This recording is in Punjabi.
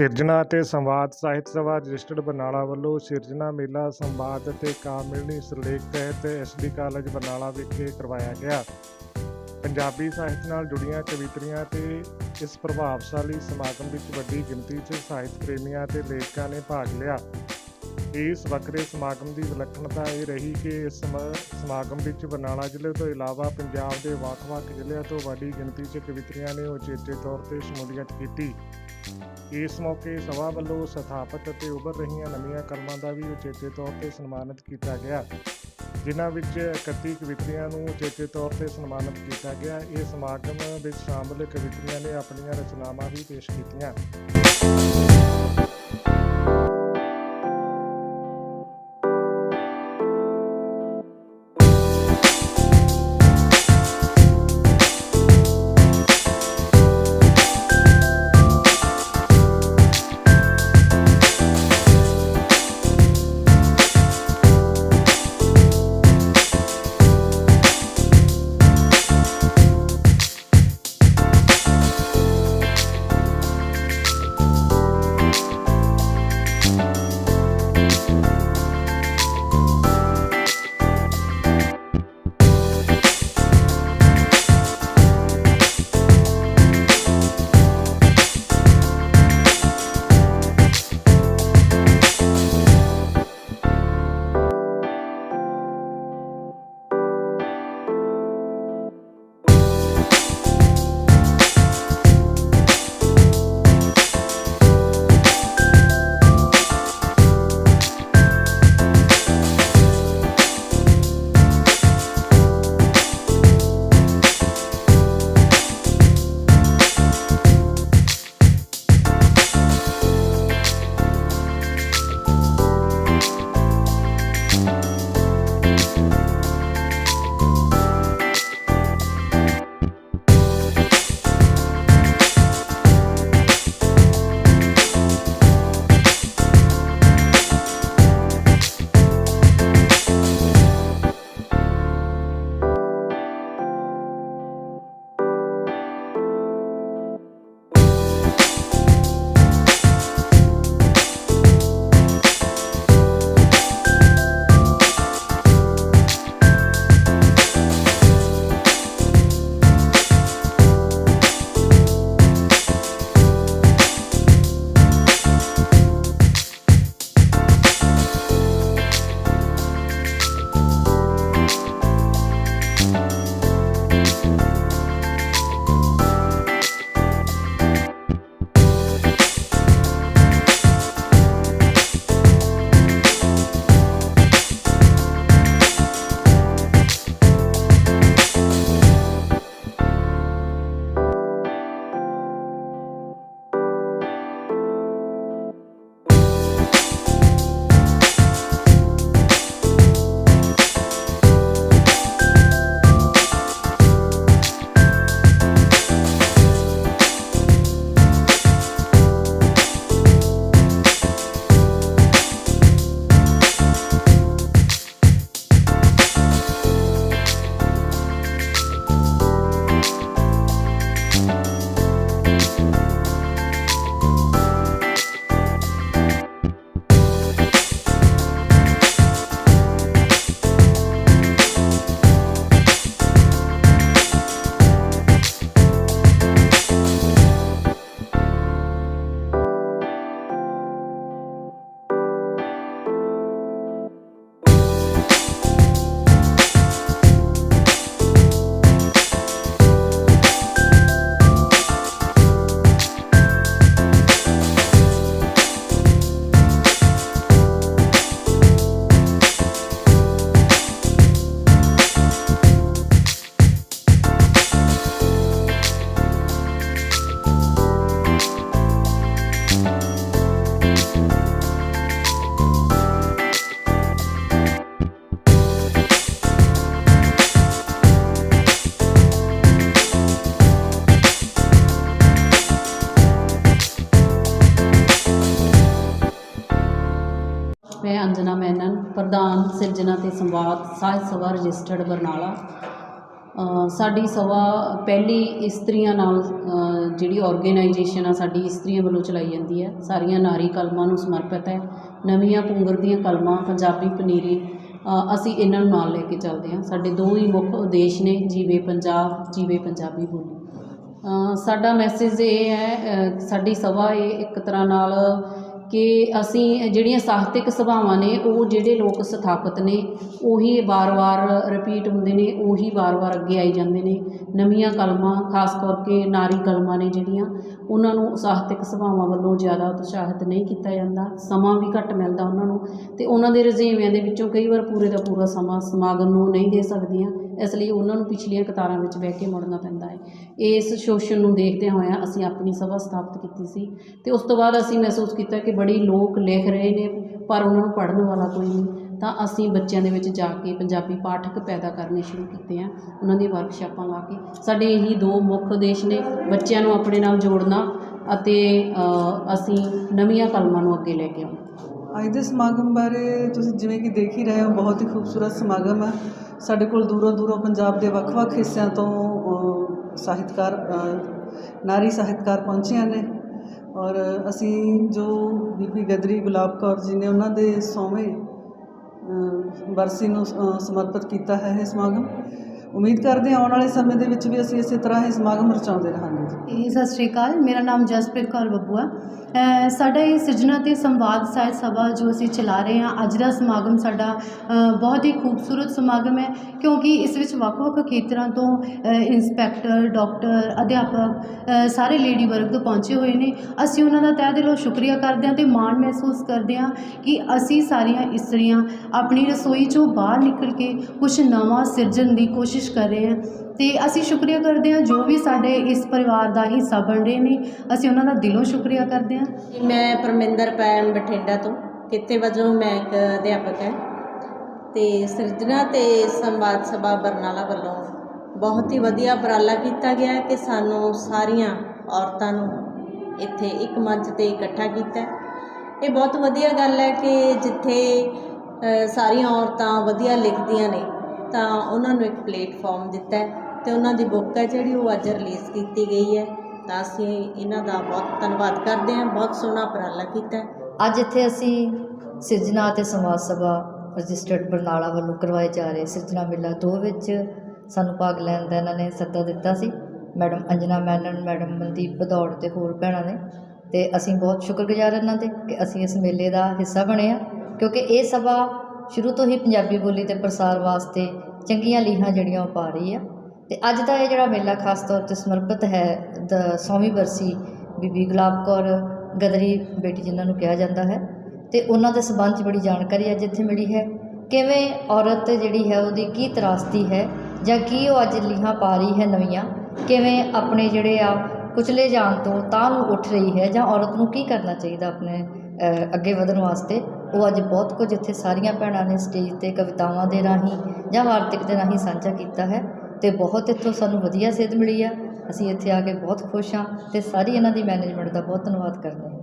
ਸਿਰਜਣਾ ਅਤੇ ਸੰਵਾਦ ਸਾਹਿਤ ਸਭਾ ਰਜਿਸਟਰਡ ਬਰਨਾਲਾ ਵੱਲੋਂ ਸਿਰਜਣਾ ਮੇਲਾ, ਸੰਵਾਦ ਅਤੇ ਕਾਮਿਲਨੀ ਸਰਲੇਖ ਤਹਿਤ ਐਸਡੀ ਕਾਲਜ ਬਰਨਾਲਾ ਵਿਖੇ ਕਰਵਾਇਆ ਗਿਆ। ਪੰਜਾਬੀ ਸਾਹਿਤ ਨਾਲ ਜੁੜੀਆਂ ਕਵਿਤਰੀਆਂ ਤੇ ਇਸ ਪ੍ਰਭਾਵਸ਼ਾਲੀ ਸਮਾਗਮ ਵਿੱਚ ਵੱਡੀ ਗਿਣਤੀ 'ਚ ਸਾਹਿਤ ਪ੍ਰੇਮੀਆਂ ਤੇ ਲੇਖਕਾਂ ਨੇ ਭਾਗ ਲਿਆ। ਇਸ ਵੱਖਰੇ ਸਮਾਗਮ ਦੀ ਵਿਲੱਖਣਤਾ ਇਹ ਰਹੀ ਕਿ ਇਸ ਸਮਾਗਮ ਵਿੱਚ ਬਰਨਾਲਾ ਜ਼ਿਲ੍ਹੇ ਤੋਂ ਇਲਾਵਾ ਪੰਜਾਬ ਦੇ ਵੱਖ-ਵੱਖ ਜ਼ਿਲ੍ਹਿਆਂ ਤੋਂ ਵੱਡੀ ਗਿਣਤੀ 'ਚ ਕਵਿਤਰੀਆਂ ਨੇ ਉਚੇਚੇ ਤੌਰ ਤੇ ਸ਼ਮੂਲੀਅਤ ਕੀਤੀ। ਇਸ ਮੌਕੇ ਸਭਾ ਵੱਲੋਂ ਸਥਾਪਿਤ ਅਤੇ ਉਭਰ ਰਹੀਆਂ ਨਵੀਆਂ ਕਲਮਾਂ ਦਾ ਵੀ ਉਚੇਚੇ ਤੌਰ ਤੇ ਸਨਮਾਨਿਤ ਕੀਤਾ ਗਿਆ। ਜਿਨ੍ਹਾਂ ਵਿੱਚ 31 ਕਵਿਤਰੀਆਂ ਨੂੰ ਉਚੇਚੇ ਤੌਰ ਤੇ ਸਨਮਾਨਿਤ ਕੀਤਾ ਗਿਆ। ਇਹ ਸਮਾਗਮ ਵਿੱਚ ਸ਼ਾਮਲ ਕਵਿਤਰੀਆਂ ਨੇ ਆਪਣੀਆਂ ਰਚਨਾਵਾਂ ਵੀ ਪੇਸ਼ ਕੀਤੀਆਂ। ਅੰਜਨਾ ਤੇ ਸੰਵਾਦ ਸਾਹਿਤ ਸਭਾ ਰਜਿਸਟਰਡ ਬਰਨਾਲਾ ਸਾਡੀ ਸਭਾ ਪਹਿਲੀ ਇਸਤਰੀਆਂ ਨਾਲ ਜਿਹੜੀ ਆਰਗੇਨਾਈਜੇਸ਼ਨ ਆ, ਸਾਡੀ ਇਸਤਰੀਆਂ ਵੱਲੋਂ ਚਲਾਈ ਜਾਂਦੀ ਹੈ। ਸਾਰੀਆਂ ਨਾਰੀ ਕਲਮਾਂ ਨੂੰ ਸਮਰਪਿਤ ਹੈ। ਨਵੀਆਂ ਪੁੰਗਰ ਦੀਆਂ ਕਲਮਾਂ, ਪੰਜਾਬੀ ਪਨੀਰੀ ਅਸੀਂ ਇਹਨਾਂ ਨੂੰ ਨਾਲ ਲੈ ਕੇ ਚੱਲਦੇ ਹਾਂ। ਸਾਡੇ ਦੋ ਹੀ ਮੁੱਖ ਉਦੇਸ਼ ਨੇ ਜੀਵੇ ਪੰਜਾਬ, ਜੀਵੇ ਪੰਜਾਬੀ ਬੋਲੀ। ਸਾਡਾ ਮੈਸੇਜ ਇਹ ਹੈ ਸਾਡੀ ਸਭਾ ਇਹ ਇੱਕ ਤਰ੍ਹਾਂ ਨਾਲ ਕਿ ਅਸੀਂ ਜਿਹੜੀਆਂ ਸਾਹਿਤਿਕ ਸਭਾਵਾਂ ਨੇ, ਉਹ ਜਿਹੜੇ ਲੋਕ ਸਥਾਪਿਤ ਨੇ, ਉਹੀ ਵਾਰ-ਵਾਰ ਰਿਪੀਟ ਹੁੰਦੇ ਨੇ, ਉਹੀ ਵਾਰ-ਵਾਰ ਅੱਗੇ ਆਈ ਜਾਂਦੇ ਨੇ। ਨਵੀਆਂ ਕਲਮਾਂ, ਖਾਸ ਕਰਕੇ ਨਾਰੀ ਕਲਮਾਂ ਨੇ ਜਿਹੜੀਆਂ, ਉਹਨਾਂ ਨੂੰ ਸਾਹਿਤਿਕ ਸਭਾਵਾਂ ਵੱਲੋਂ ਜ਼ਿਆਦਾ ਉਤਸ਼ਾਹਿਤ ਨਹੀਂ ਕੀਤਾ ਜਾਂਦਾ। ਸਮਾਂ ਵੀ ਘੱਟ ਮਿਲਦਾ ਉਹਨਾਂ ਨੂੰ ਅਤੇ ਉਹਨਾਂ ਦੇ ਰੁਝੇਵਿਆਂ ਦੇ ਵਿੱਚੋਂ ਕਈ ਵਾਰ ਪੂਰੇ ਦਾ ਪੂਰਾ ਸਮਾਂ ਸਮਾਗਮ ਨੂੰ ਨਹੀਂ ਦੇ ਸਕਦੀਆਂ। ਇਸ ਲਈ ਉਹਨਾਂ ਨੂੰ ਪਿਛਲੀਆਂ ਕਤਾਰਾਂ ਵਿੱਚ ਬਹਿ ਕੇ ਮੁੜਨਾ ਪੈਂਦਾ ਹੈ। ਇਸ ਸ਼ੋਸ਼ਣ ਨੂੰ ਦੇਖਦਿਆਂ ਹੋਇਆਂ ਅਸੀਂ ਆਪਣੀ ਸਭਾ ਸਥਾਪਿਤ ਕੀਤੀ ਸੀ ਤੇ ਉਸ ਤੋਂ ਬਾਅਦ ਅਸੀਂ ਮਹਿਸੂਸ ਕੀਤਾ ਕਿ ਬੜੀ ਲੋਕ ਲਿਖ ਰਹੇ ਨੇ, ਪਰ ਉਹਨਾਂ ਨੂੰ ਪੜ੍ਹਨ ਵਾਲਾ ਕੋਈ ਨਹੀਂ। ਤਾਂ ਅਸੀਂ ਬੱਚਿਆਂ ਦੇ ਵਿੱਚ ਜਾ ਕੇ ਪੰਜਾਬੀ ਪਾਠਕ ਪੈਦਾ ਕਰਨੇ ਸ਼ੁਰੂ ਕੀਤੇ ਆ। ਉਹਨਾਂ ਦੀਆਂ ਵਰਕਸ਼ਾਪਾਂ ਲਾ ਕੇ। ਸਾਡੇ ਇਹੀ ਦੋ ਮੁੱਖ ਉਦੇਸ਼ ਨੇ, ਬੱਚਿਆਂ ਨੂੰ ਆਪਣੇ ਨਾਲ ਜੋੜਨਾ ਅਤੇ ਅਸੀਂ ਨਵੀਆਂ ਕਲਮਾਂ ਨੂੰ ਅੱਗੇ ਲੈ ਕੇ ਆਉਣਾ। ਅੱਜ ਦੇ ਸਮਾਗਮ ਬਾਰੇ ਤੁਸੀਂ ਜਿਵੇਂ ਕਿ ਦੇਖ ਹੀ ਰਹੇ ਹੋ, ਬਹੁਤ ਹੀ ਖੂਬਸੂਰਤ ਸਮਾਗਮ ਹੈ ਸਾਡੇ ਕੋਲ ਦੂਰੋਂ ਦੂਰੋਂ ਪੰਜਾਬ ਦੇ ਵੱਖ-ਵੱਖ ਹਿੱਸਿਆਂ ਤੋਂ ਸਾਹਿਤਕਾਰ ਨਾਰੀ ਸਾਹਿਤਕਾਰ ਪਹੁੰਚੀਆਂ ਨੇ। ਔਰ ਅਸੀਂ ਜੋ ਬੀਬੀ ਗਦਰੀ ਗੁਲਾਬ ਕੌਰ ਜੀ ਨੇ ਉਹਨਾਂ ਦੇ ਸੌਵੇਂ ਬਰਸੀ ਨੂੰ ਸਮਰਪਿਤ ਕੀਤਾ ਹੈ ਇਹ ਸਮਾਗਮ। ਉਮੀਦ ਕਰਦੇ ਹਾਂ ਆਉਣ ਵਾਲੇ ਸਮੇਂ ਦੇ ਵਿੱਚ ਵੀ ਅਸੀਂ ਇਸੇ ਤਰ੍ਹਾਂ ਇਹ ਸਮਾਗਮ ਰਚਾਉਂਦੇ ਰਹਾਂਗੇ ਜੀ। ਸਤਿ ਸ਼੍ਰੀ ਅਕਾਲ। ਮੇਰਾ ਨਾਮ ਜਸਪ੍ਰੀਤ ਕੌਰ ਬੱਬੂ ਆ। ਸਾਡਾ ਇਹ ਸਿਰਜਣਾ ਤੇ ਸੰਵਾਦ ਸਾਹਿਤ ਸਭਾ ਜੋ ਅਸੀਂ ਚਲਾ ਰਹੇ ਹਾਂ ਅੱਜ ਦਾ ਸਮਾਗਮ ਸਾਡਾ ਬਹੁਤ ਹੀ ਖੂਬਸੂਰਤ ਸਮਾਗਮ ਹੈ ਕਿਉਂਕਿ ਇਸ ਵਿੱਚ ਵੱਖ-ਵੱਖ ਖੇਤਰਾਂ ਤੋਂ ਅ, ਇੰਸਪੈਕਟਰ ਡਾਕਟਰ ਅਧਿਆਪਕ ਸਾਰੇ ਲੇਡੀ ਵਰਗ ਤੋਂ ਪਹੁੰਚੇ ਹੋਏ ਨੇ। ਅਸੀਂ ਉਹਨਾਂ ਦਾ ਤਹਿ ਦਿਲੋਂ ਸ਼ੁਕਰੀਆ ਕਰਦੇ ਹਾਂ ਤੇ ਮਾਣ ਮਹਿਸੂਸ ਕਰਦੇ ਹਾਂ ਕਿ ਅਸੀਂ ਸਾਰੀਆਂ ਇਸਤਰੀਆਂ ਆਪਣੀ ਰਸੋਈ ਚੋਂ ਬਾਹਰ ਨਿਕਲ ਕੇ ਕੁਝ ਨਵਾਂ ਸਿਰਜਣ ਦੀ ਕੋਸ਼ਿਸ਼ ਕਰ ਰਹੇ ਹਾਂ ਤੇ ਅਸੀਂ ਸ਼ੁਕਰੀਆ ਕਰਦੇ ਹਾਂ ਜੋ ਵੀ ਸਾਡੇ ਇਸ ਪਰਿਵਾਰ ਦਾ ਹਿੱਸਾ ਬਣ ਰਹੇ ਨੇ, ਅਸੀਂ ਉਹਨਾਂ ਦਾ ਦਿਲੋਂ ਸ਼ੁਕਰੀਆ ਕਰਦੇ ਹਾਂ। ਮੈਂ ਪਰਮਿੰਦਰ ਪੈਨ ਬਠਿੰਡਾ ਤੋਂ ਕਿੱਤੇ ਵਜੋਂ ਮੈਂ ਇੱਕ ਅਧਿਆਪਕ ਹਾਂ ਤੇ ਸਿਰਜਣਾ ਤੇ ਸੰਵਾਦ ਸਭਾ ਬਰਨਾਲਾ ਵੱਲੋਂ ਬਹੁਤ ਹੀ ਵਧੀਆ ਉਪਰਾਲਾ ਕੀਤਾ ਗਿਆ ਕਿ ਸਾਨੂੰ ਸਾਰੀਆਂ ਔਰਤਾਂ ਨੂੰ ਇੱਥੇ ਇੱਕ ਮੰਚ ਤੇ ਇਕੱਠਾ ਕੀਤਾ ਇਹ ਬਹੁਤ ਵਧੀਆ ਗੱਲ ਹੈ ਕਿ ਜਿੱਥੇ ਸਾਰੀਆਂ ਔਰਤਾਂ ਵਧੀਆ ਲਿਖਦੀਆਂ ਨੇ ਤਾਂ ਉਹਨਾਂ ਨੂੰ ਇੱਕ ਪਲੇਟਫਾਰਮ ਦਿੱਤਾ ਹੈ ਤੇ ਉਹਨਾਂ ਦੀ ਬੁੱਕ ਹੈ ਜਿਹੜੀ ਉਹ ਅੱਜ ਰਿਲੀਜ਼ ਕੀਤੀ ਗਈ ਹੈ। ਤਾਂ ਅਸੀਂ ਇਹਨਾਂ ਦਾ ਬਹੁਤ ਧੰਨਵਾਦ ਕਰਦੇ ਹਾਂ, ਬਹੁਤ ਸੋਹਣਾ ਉਪਰਾਲਾ ਕੀਤਾ ਅੱਜ ਇੱਥੇ ਅਸੀਂ ਸਿਰਜਣਾ ਅਤੇ ਸਮਾਜ ਸਭਾ ਰਜਿਸਟਰਡ ਬਰਨਾਲਾ ਵੱਲੋਂ ਕਰਵਾਏ ਜਾ ਰਹੇ ਸਿਰਜਣਾ ਮੇਲਾ ਦੋ ਵਿੱਚ ਸਾਨੂੰ ਭਾਗ ਲੈਣ ਦਾ ਇਹਨਾਂ ਨੇ ਸੱਦਾ ਦਿੱਤਾ ਸੀ। ਮੈਡਮ ਅੰਜਨਾ ਮੈਨਨ, ਮੈਡਮ ਮਨਦੀਪ ਭਦੌੜ ਤੇ ਹੋਰ ਭੈਣਾਂ ਨੇ। ਤੇ ਅਸੀਂ ਬਹੁਤ ਸ਼ੁਕਰਗੁਜ਼ਾਰ ਇਹਨਾਂ ਦੇ ਕਿ ਅਸੀਂ ਇਸ ਮੇਲੇ ਦਾ ਹਿੱਸਾ ਬਣੇ ਆ ਕਿਉਂਕਿ ਇਹ ਸਭਾ ਸ਼ੁਰੂ ਤੋਂ ਹੀ ਪੰਜਾਬੀ ਬੋਲੀ ਦੇ ਪ੍ਰਸਾਰ ਵਾਸਤੇ ਚੰਗੀਆਂ ਲੀਹਾਂ ਜਿਹੜੀਆਂ ਉਹ ਪਾ ਰਹੀ ਆ। ਤੇ ਅੱਜ ਦਾ ਇਹ ਜਿਹੜਾ ਮੇਲਾ ਖਾਸ ਤੌਰ ਤੇ ਸਮਰਪਿਤ ਹੈ, ਦ ਸੌਵੀਂ ਬਰਸੀ ਬੀਬੀ ਗੁਲਾਬ ਕੌਰ ਗਦਰੀ ਬੇਟੀ ਜਿਨ੍ਹਾਂ ਨੂੰ ਕਿਹਾ ਜਾਂਦਾ ਹੈ, ਤੇ ਉਹਨਾਂ ਦੇ ਸਬੰਧ 'ਚ ਬੜੀ ਜਾਣਕਾਰੀ ਅੱਜ ਇੱਥੇ ਮਿਲੀ ਹੈ। ਕਿਵੇਂ ਔਰਤ ਜਿਹੜੀ ਹੈ ਉਹਦੀ ਕੀ ਤਰਾਸਤੀ ਹੈ ਜਾਂ ਕੀ ਉਹ ਅੱਜ ਲੀਹਾਂ ਪਾ ਰਹੀ ਹੈ ਨਵੀਆਂ, ਕਿਵੇਂ ਆਪਣੇ ਜਿਹੜੇ ਆ ਕੁਚਲੇ ਜਾਣ ਤੋਂ ਤਾਂ ਨੂੰ ਉੱਠ ਰਹੀ ਹੈ ਜਾਂ ਔਰਤ ਨੂੰ ਕੀ ਕਰਨਾ ਚਾਹੀਦਾ ਆਪਣੇ ਅੱਗੇ ਵਧਣ ਵਾਸਤੇ ਉਹ ਅੱਜ ਬਹੁਤ ਕੁਝ ਇੱਥੇ ਸਾਰੀਆਂ ਭੈਣਾਂ ਨੇ ਸਟੇਜ ਤੇ ਕਵਿਤਾਵਾਂ ਦੇ ਰਾਹੀਂ ਜਾਂ ਵਾਰਤਕ ਦੇ ਰਾਹੀਂ ਸਾਂਝਾ ਕੀਤਾ ਹੈ ਤੇ ਬਹੁਤ ਇੱਥੋਂ ਸਾਨੂੰ ਵਧੀਆ ਸੇਧ ਮਿਲੀ ਆ। ਅਸੀਂ ਇੱਥੇ ਆ ਕੇ ਬਹੁਤ ਖੁਸ਼ ਹਾਂ ਤੇ ਸਾਰੀ ਇਹਨਾਂ ਦੀ ਮੈਨੇਜਮੈਂਟ ਦਾ ਬਹੁਤ ਧੰਨਵਾਦ ਕਰਦੇ ਹਾਂ।